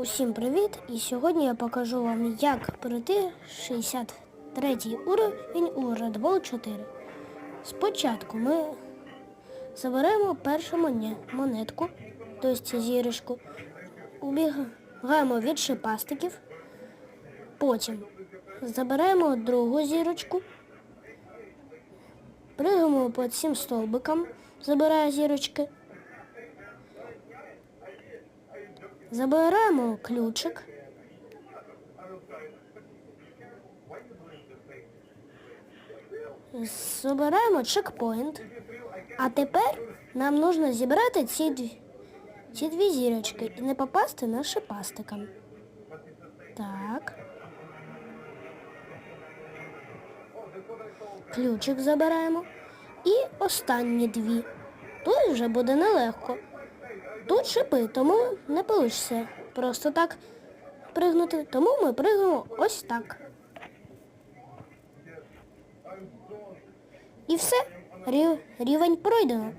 Усім привіт! І сьогодні я покажу вам, як пройти 63 уровень у Red Bull 4. Спочатку ми заберемо першу монетку, тобто зірочку, убігаємо від шипастиків, потім заберемо другу зірочку, пригаємо по цим столбикам, забирає зірочки. Забираємо ключик. Забираємо чекпоінт. А тепер нам потрібно зібрати ці дві, ці дві зірочки і не попасти на шипастика. Так. Ключик забираємо. І останні дві. Тут вже буде нелегко. Тут шипи, тому не получиться просто так пригнути. Тому ми пригнемо ось так. І все, Рів- рівень пройдено.